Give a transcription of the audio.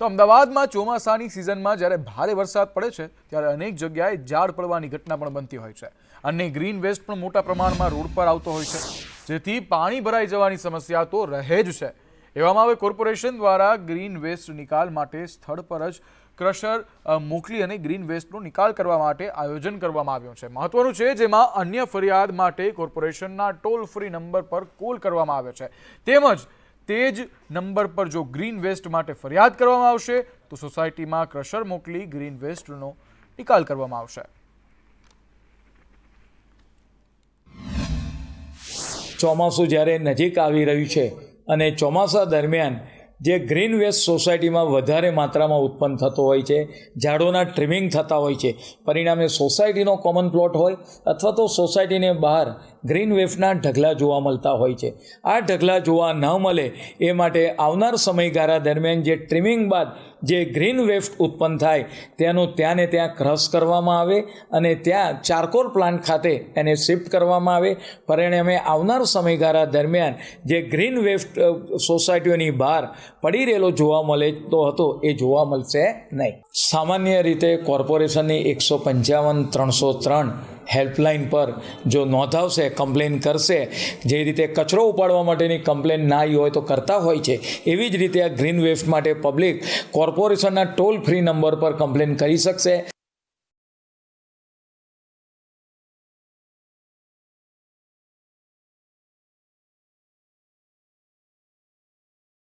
તો અમદાવાદમાં ચોમાસાની સિઝનમાં જ્યારે ભારે વરસાદ પડે છે, ત્યારે અનેક જગ્યાએ ઝાડ પડવાની ઘટના પણ બનતી હોય છે. અને ગ્રીન વેસ્ટ પણ મોટા પ્રમાણમાં રોડ પર આવતો હોય છે. જેથી પાણી ભરાઈ જવાની સમસ્યા તો રહે જ છે. એવામાં હવે કોર્પોરેશન દ્વારા ગ્રીન વેસ્ટ નિકાલ માટે સ્થળ પર જ ક્રશર મોકલી અને ગ્રીન વેસ્ટનો નિકાલ કરવા માટે આયોજન કરવામાં આવ્યું છે. મહત્વનું છે જેમાં અન્ય ફરિયાદ માટે કોર્પોરેશનના ટોલ ફ્રી નંબર પર કોલ કરવામાં આવે છે. તેમજ તે જ નંબર પર જો ગ્રીન વેસ્ટ માટે ફરિયાદ કરવામાં આવશે, તો સોસાયટીમાં ક્રશર મોકલી ગ્રીન વેસ્ટનો નિકાલ કરવામાં આવશે. ચોમાસું જ્યારે નજીક આવી રહ્યું છે અને ચોમાસા દરમિયાન જે ગ્રીન વેસ્ટ સોસાયટીમાં વધારે માત્રામાં ઉત્પન્ન થતો હોય છે, ઝાડોના ટ્રીમિંગ થતા હોય છે, પરિણામે સોસાયટીનો કોમન પ્લોટ હોય અથવા તો સોસાયટીને બહાર ગ્રીન વેફના ઢગલા જોવા મળતા હોય છે. આ ઢગલા જોવા ન મળે એ માટે આવનાર સમયગાળા દરમિયાન જે ટ્રીમિંગ બાદ જે ગ્રીન વેફ્ટ ઉત્પન્ન થાય તેનું ત્યાં ને ત્યાં ક્રશ કરવામાં આવે અને ત્યાં ચારકોલ પ્લાન્ટ ખાતે એને શિફ્ટ કરવામાં આવે. પરિણામે આવનાર સમયગાળા દરમિયાન જે ગ્રીન વેફ્ટ સોસાયટીઓની બહાર પડી રહેલો જોવા મળે તો હતો, એ જોવા મળશે નહીં. સામાન્ય રીતે કોર્પોરેશનની એકસો પંચાવન, ત્રણસો ત્રણ હેલ્પલાઇન પર જો નોંધાવશે, કમ્પ્લેન કરશે, જે રીતે કચરો ઉપાડવા માટેની કમ્પ્લેન ના આવી હોય તો કરતા હોય છે, એવી જ રીતે આ ગ્રીન વેસ્ટ માટે પબ્લિક કોર્પોરેશનના ટોલ ફ્રી નંબર પર કમ્પ્લેન કરી શકશે.